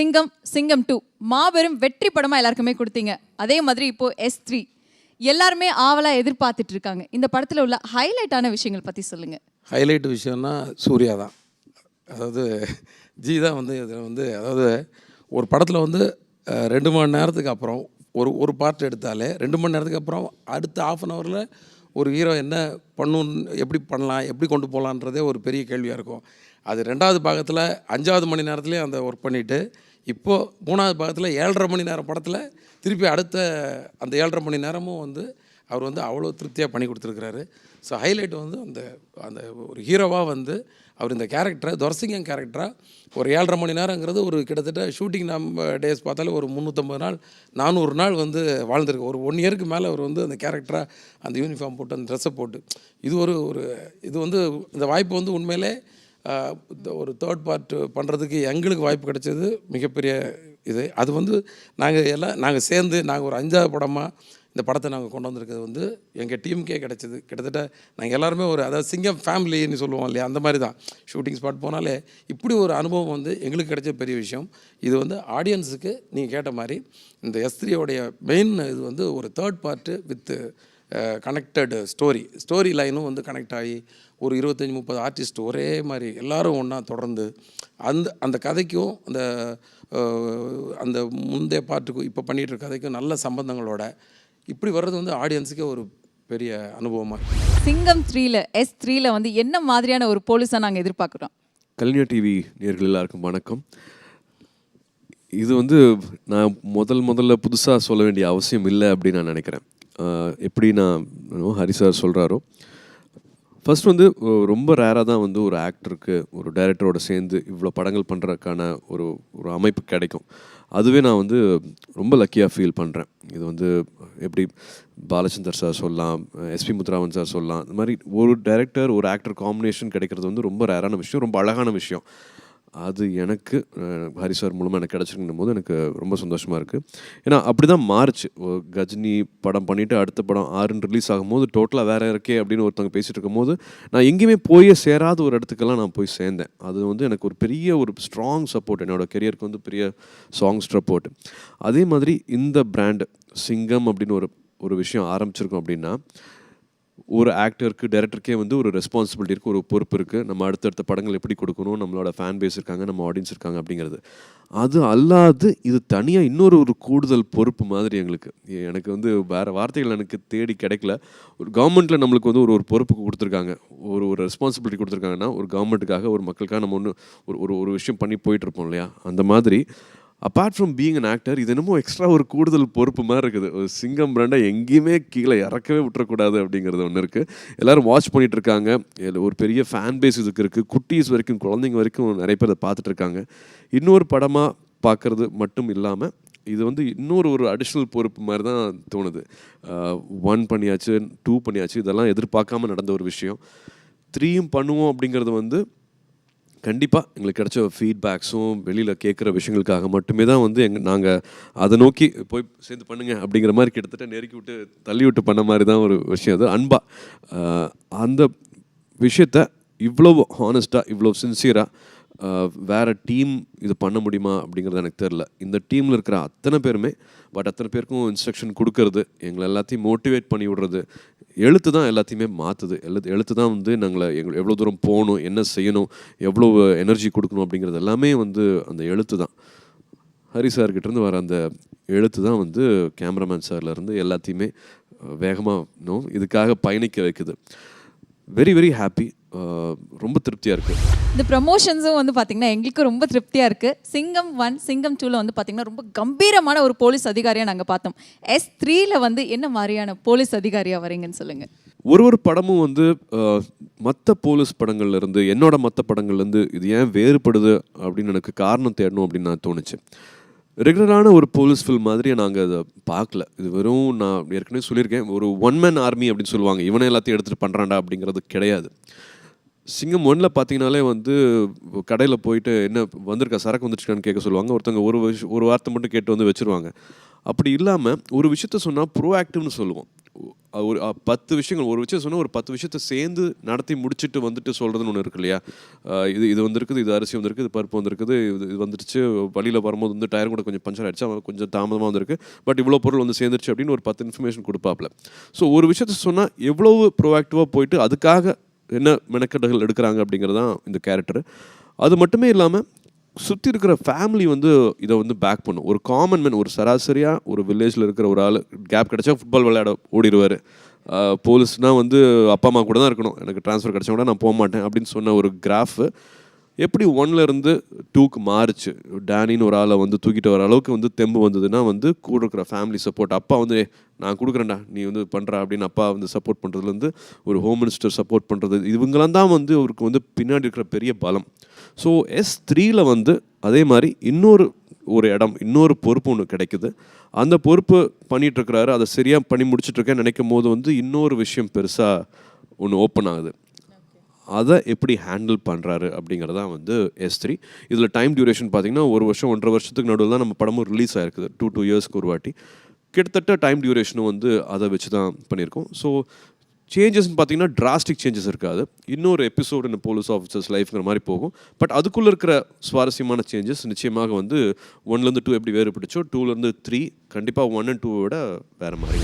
சிங்கம் சிங்கம் டூ மாபெரும் வெற்றி படமாக எல்லாருக்குமே கொடுத்தீங்க. அதே மாதிரி இப்போது எஸ் த்ரீ எல்லாருமே ஆவலாக எதிர்பார்த்துட்டு இருக்காங்க இந்த படத்தில் உள்ள ஹைலைட்டான விஷயங்கள் பற்றி சொல்லுங்கள் ஹைலைட் விஷயம்னா சூர்யா தான். அதாவது ஜி தான் வந்து இதில் வந்து அதாவது ஒரு படத்தில் வந்து ரெண்டு மணி நேரத்துக்கு அப்புறம் ஒரு ஒரு பார்ட் எடுத்தாலே ரெண்டு மணி நேரத்துக்கு அப்புறம் அடுத்த ஆஃப் அன் ஹவரில் ஒரு ஹீரோ என்ன பண்ணும் எப்படி பண்ணலாம் எப்படி கொண்டு போகலான்றதே ஒரு பெரிய கேள்வியாக இருக்கும். அது ரெண்டாவது பாகத்தில் அஞ்சாவது மணி நேரத்துலேயே அந்த ஒர்க் பண்ணிவிட்டு இப்போது மூணாவது பாகத்தில் ஏழரை மணி நேரம் படத்தில் திருப்பி அடுத்த அந்த ஏழரை மணி நேரமும் வந்து அவர் வந்து அவ்வளோ திருப்தியாக பண்ணி கொடுத்துருக்குறாரு. ஸோ ஹைலைட் வந்து அந்த அந்த ஒரு ஹீரோவாக வந்து அவர் இந்த கேரக்டரை துரசிங்கம் கேரக்டராக ஒரு ஏழரை மணி நேரங்கிறது ஒரு கிட்டத்தட்ட ஷூட்டிங் நம்ம டேஸ் பார்த்தாலே ஒரு முந்நூற்றம்பது நாள் நானூறு நாள் வந்து வாழ்ந்திருக்கு. ஒரு ஒன் இயருக்கு மேலே அவர் வந்து அந்த கேரக்டராக அந்த யூனிஃபார்ம் போட்டு அந்த ட்ரெஸ்ஸை போட்டு. இது ஒரு ஒரு இது வந்து இந்த வாய்ப்பு வந்து உண்மையிலே ஒரு தேர்ட் பார்ட் பண்ணுறதுக்கு எங்களுக்கு வாய்ப்பு கிடைச்சது மிகப்பெரிய இது. அது வந்து நாங்கள் எல்லாம் நாங்கள் சேர்ந்து நாங்கள் ஒரு அஞ்சாவது படமாக இந்த படத்தை நாங்கள் கொண்டு வந்திருக்கிறது வந்து எங்கள் டீமுக்கே கிடைச்சது. கிட்டத்தட்ட நாங்கள் எல்லாருமே ஒரு அதாவது சிங்கம் ஃபேமிலின்னு சொல்லுவோம் இல்லையா அந்த மாதிரி தான். ஷூட்டிங் ஸ்பாட் போனாலே இப்படி ஒரு அனுபவம் வந்து எங்களுக்கு கிடைச்ச பெரிய விஷயம். இது வந்து ஆடியன்ஸுக்கு நீங்கள் கேட்ட மாதிரி இந்த எஸ்திரியோடைய மெயின் இது வந்து ஒரு third part with connected story story லைனும் வந்து கனெக்ட் ஆகி ஒரு இருபத்தஞ்சி முப்பது ஆர்டிஸ்ட் ஒரே மாதிரி எல்லாரும் ஒன்றா தொடர்ந்து அந்த அந்த கதைக்கும் அந்த அந்த முந்தைய பாட்டுக்கும் இப்போ பண்ணிகிட்டு இருக்க கதைக்கும் நல்ல சம்பந்தங்களோட இப்படி வர்றது வந்து ஆடியன்ஸுக்கே ஒரு பெரிய அனுபவமாக சிங்கம் த்ரீல எஸ் த்ரீல வந்து என்ன மாதிரியான ஒரு போலீஸா நாங்க எதிர்பார்க்குறோம்? கலைஞர் டிவி நேர்கள் எல்லாருக்கும் வணக்கம். இது வந்து நான் முதல் முதல்ல புதுசாக சொல்ல வேண்டிய அவசியம் இல்லை அப்படின்னு நான் நினைக்கிறேன். எப்படி நான் ஹரி சார் சொல்கிறாரோ ஃபர்ஸ்ட் வந்து ரொம்ப ரேராக தான் வந்து ஒரு ஆக்டருக்கு ஒரு டைரக்டரோட சேர்ந்து இவ்வளோ படங்கள் பண்ணுறதுக்கான ஒரு ஒரு அமைப்பு கிடைக்கும். அதுவே நான் வந்து ரொம்ப லக்கியாக ஃபீல் பண்ணுறேன் இது வந்து எப்படி பாலச்சந்தர் சார் சொல்லலாம் எஸ்பி முத்துராமன் சார் சொல்லலாம். இந்த மாதிரி ஒரு டைரக்டர் ஒரு ஆக்டர் காம்பினேஷன் கிடைக்கிறது வந்து ரொம்ப ரேரான விஷயம். ரொம்ப அழகான விஷயம். அது எனக்கு ஹரி சார் மூலமாக எனக்கு கிடச்சிருக்கும் போது எனக்கு ரொம்ப சந்தோஷமாக இருக்குது ஏன்னா அப்படி தான் மாறுச்சு கஜினி படம் பண்ணிவிட்டு அடுத்த படம் ஆறுன்னு ரிலீஸ் ஆகும்போது டோட்டலாக வேறு இருக்கே அப்படின்னு ஒருத்தவங்க பேசிகிட்டு இருக்கும்போது நான் எங்கேயுமே போய் சேராத ஒரு இடத்துக்கெல்லாம் நான் போய் சேர்ந்தேன். அது வந்து எனக்கு ஒரு பெரிய ஒரு ஸ்ட்ராங் சப்போர்ட் என்னோட கெரியருக்கு வந்து பெரிய சாங்ஸ் சப்போர்ட் அதே மாதிரி இந்த பிராண்டு சிங்கம் அப்படின்னு ஒரு ஒரு விஷயம் ஆரம்பிச்சிருக்கோம் அப்படின்னா ஒரு ஆக்டருக்கு டேரக்டருக்கே வந்து ஒரு ரெஸ்பான்சிபிலிட்டி இருக்குது ஒரு பொறுப்பு இருக்குது நம்ம அடுத்தடுத்த படங்கள் எப்படி கொடுக்கணும் நம்மளோட ஃபேன் பேஸ் இருக்காங்க நம்ம ஆடியன்ஸ் இருக்காங்க அப்படிங்கிறது. அது அல்லாது இது தனியாக இன்னொரு ஒரு கூடுதல் பொறுப்பு மாதிரி எங்களுக்கு. எனக்கு வந்து வேறு வார்த்தைகள் எனக்கு தேடி கிடைக்கல. ஒரு கவர்மெண்ட்டில் நம்மளுக்கு வந்து ஒரு ஒரு பொறுப்பு கொடுத்துருக்காங்க. ஒரு ஒரு ரெஸ்பான்சிபிலிட்டி கொடுத்துருக்காங்கன்னா ஒரு கவர்மெண்ட்டுக்காக ஒரு மக்களுக்காக நம்ம ஒன்று ஒரு ஒரு ஒரு விஷயம் பண்ணி போயிட்டுருப்போம் இல்லையா? அந்த மாதிரி apart from being an actor இது என்னமோ எக்ஸ்ட்ரா ஒரு கூடுதல் பொறுப்பு மாதிரி இருக்குது. ஒரு சிங்கம் பிராண்டை எங்கேயுமே கீழே இறக்கவே விட்டுறக்கூடாது அப்படிங்கிறது ஒன்று இருக்குது எல்லோரும் வாட்ச் பண்ணிகிட்டு இருக்காங்க. ஒரு பெரிய ஃபேன் பேஸ் இதுக்கு இருக்குது குட்டீஸ் வரைக்கும் குழந்தைங்க வரைக்கும் நிறைய பேர் அதை பார்த்துட்ருக்காங்க இன்னொரு படமாக பார்க்குறது மட்டும் இல்லாமல் இது வந்து இன்னொரு ஒரு அடிஷ்னல் பொறுப்பு மாதிரி தான் தோணுது. ஒன் பண்ணியாச்சு டூ பண்ணியாச்சு. இதெல்லாம் எதிர்பார்க்காம நடந்த ஒரு விஷயம். த்ரீயும் பண்ணுவோம் அப்படிங்கிறது வந்து கண்டிப்பாக எங்களுக்கு கிடைச்ச ஃபீட்பேக்ஸும் வெளியில் கேட்குற விஷயங்களுக்காக மட்டுமே தான் வந்து எங்கள் நாங்கள் அதை நோக்கி போய் சேர்ந்து பண்ணுங்க அப்படிங்கிற மாதிரி கிட்டத்தட்ட நெருக்கி விட்டு தள்ளி விட்டு பண்ண மாதிரி தான் ஒரு விஷயம் அது. அன்பா அந்த விஷயத்த இவ்வளோ ஹானஸ்ட்டாக இவ்வளோ சின்சியராக வேறு டீம் இது பண்ண முடியுமா அப்படிங்கிறது எனக்கு தெரில இந்த டீமில் இருக்கிற அத்தனை பேருமே பட் அத்தனை பேருக்கும் இன்ஸ்ட்ரக்ஷன் கொடுக்கறது எங்களை எல்லாத்தையும் மோட்டிவேட் பண்ணி விடுறது எழுத்து தான் எல்லாத்தையுமே மாற்றுது எழுத்து எழுத்து தான் வந்து நாங்களை எங்கள் எவ்வளோ தூரம் போகணும் என்ன செய்யணும் எவ்வளோ எனர்ஜி கொடுக்கணும் அப்படிங்கிறது எல்லாமே வந்து அந்த எழுத்து தான். ஹரி சார்கிட்டேருந்து வர அந்த எழுத்து தான் வந்து கேமராமேன் சார்லேருந்து எல்லாத்தையுமே வேகமாக இதுக்காக பயணிக்க வைக்குது. வெரி வெரி ஹாப்பி ரொம்ப திருப்தியாக இருக்குது இந்த ப்ரமோஷன்ஸும் வந்து பாத்தீங்கன்னா எங்களுக்கு ரொம்ப திருப்தியா இருக்கு. சிங்கம் ஒன் சிங்கம் டூல வந்து பாத்தீங்கன்னா ரொம்ப கம்பீரமான ஒரு போலீஸ் அதிகாரியா நாங்க பார்த்தோம். எஸ் த்ரீல வந்து என்ன மாதிரியான போலீஸ் அதிகாரியா வரீங்கன்னு சொல்லுங்க. ஒரு ஒரு படமும் வந்து மற்ற போலீஸ் படங்கள்ல இருந்து என்னோட மற்ற படங்கள்லேருந்து இது ஏன் வேறுபடுது அப்படின்னு எனக்கு காரணம் தேடணும் அப்படின்னு நான் தோணுச்சு. ரெகுலரான ஒரு போலீஸ் ஃபில்ம் மாதிரி நாங்கள் அதை பார்க்கல. இது வெறும் நான் ஏற்கனவே சொல்லியிருக்கேன் ஒரு ஒன் மேன் ஆர்மி அப்படின்னு சொல்லுவாங்க. இவனை எல்லாத்தையும் எடுத்துகிட்டு பண்ணுறான்டா அப்படிங்கிறது கிடையாது. சிங்கம் ஒன்றில் பார்த்தீங்கனாலே வந்து கடையில் போயிட்டு என்ன வந்திருக்கா சரக்கு வந்துருச்சுக்கான்னு கேட்க சொல்லுவாங்க. ஒருத்தவங்க ஒரு விஷயம் ஒரு வார்த்தை மட்டும் கேட்டு வந்து வச்சுருவாங்க. அப்படி இல்லாமல் ஒரு விஷயத்த சொன்னால் ப்ரோஆக்டிவ்னு சொல்லுவோம். ஒரு பத்து விஷயங்கள் ஒரு விஷயம் சொன்னால் ஒரு பத்து விஷயத்தை சேர்ந்து நடத்தி முடிச்சுட்டு வந்துட்டு சொல்கிறதுன்னு ஒன்று இருக்கு இல்லையா? இது இது வந்திருக்குது இது அரிசி வந்திருக்கு இது பருப்பு வந்திருக்குது இது இது வந்துருச்சு வழியில் வரும்போது வந்து டயர் கூட கொஞ்சம் பஞ்சர் ஆகிடுச்சு அவன் கொஞ்சம் தாமதமாக வந்திருக்கு. பட் இவ்வளோ பொருள் வந்து சேர்ந்துருச்சு அப்படின்னு ஒரு பத்து இன்ஃபர்மேஷன் கொடுப்பாப்ல. ஸோ ஒரு விஷயத்த சொன்னால் எவ்வளவு ப்ரோஆக்டிவாக போயிட்டு அதுக்காக என்ன மெனக்கெட்டுகள் எடுக்கிறாங்க அப்படிங்கிறது தான் இந்த கேரக்டர் அது மட்டுமே இல்லாமல் சுற்றி இருக்கிற ஃபேமிலி வந்து இதை வந்து பேக் பண்ணும். ஒரு காமன் மேன் ஒரு சராசரியாக ஒரு வில்லேஜில் இருக்கிற ஒரு ஆள் கேப் கிடச்சா ஃபுட்பால் விளையாட ஓடிடுவார். போலீஸ்னால் வந்து அப்பா அம்மா கூட தான் இருக்கணும். எனக்கு ட்ரான்ஸ்ஃபர் கிடச்சா கூட நான் போக மாட்டேன் அப்படின்னு சொன்ன ஒரு கிராஃபு எப்படி ஒன்லேருந்து டூக்கு மாறுச்சு? டேனின்னு ஒரு ஆளை வந்து தூக்கிட்டு வர அளவுக்கு வந்து தெம்பு வந்ததுன்னா வந்து கூட இருக்கிற ஃபேமிலி சப்போர்ட் அப்பா வந்து நான் கொடுக்குறேன்டா நீ வந்து பண்ணுற அப்படின்னு அப்பா வந்து சப்போர்ட் பண்ணுறதுலேருந்து ஒரு ஹோம் மினிஸ்டர் சப்போர்ட் பண்ணுறது இவங்களாம் தான் வந்து அவருக்கு வந்து பின்னாடி இருக்கிற பெரிய பலம். ஸோ எஸ் த்ரீயில் வந்து அதே மாதிரி இன்னொரு ஒரு இடம் இன்னொரு பொறுப்பு ஒன்று கிடைக்குது. அந்த பொறுப்பு பண்ணிகிட்ருக்கிறாரு அதை சரியாக பண்ணி முடிச்சிட்டு இருக்கேன்னு நினைக்கும் போது வந்து இன்னொரு விஷயம் பெருசாக ஒன்று ஓப்பன் ஆகுது. அதை எப்படி ஹேண்டில் பண்ணுறாரு அப்படிங்கிறதான் வந்து எஸ் த்ரீ இதில் டைம் டியூரேஷன் பார்த்தீங்கன்னா ஒரு வருஷம் ஒன்றரை வருஷத்துக்கு நடுவில் தான் நம்ம படமும் ரிலீஸ் ஆயிருக்குது. டூ டூ இயர்ஸ்க்கு ஒரு வாட்டி. கிட்டத்தட்ட டைம் டியூரேஷனும் வந்து அதை வச்சு தான் பண்ணியிருக்கோம் ஸோ சேஞ்சஸ்னு பார்த்தீங்கன்னா டிராஸ்டிக் சேஞ்சஸ் இருக்காது. இன்னொரு எபிசோடு இந்த போலீஸ் ஆஃபீஸர்ஸ் லைஃப்ங்கிற மாதிரி போகும். பட் அதுக்குள்ளே இருக்கிற சுவாரஸ்யமான சேஞ்சஸ் நிச்சயமாக வந்து ஒன்லேருந்து டூ எப்படி வேறுபட்டுச்சோ டூலேருந்து த்ரீ கண்டிப்பாக ஒன் அண்ட் டூவோட விட வேறு மாதிரி.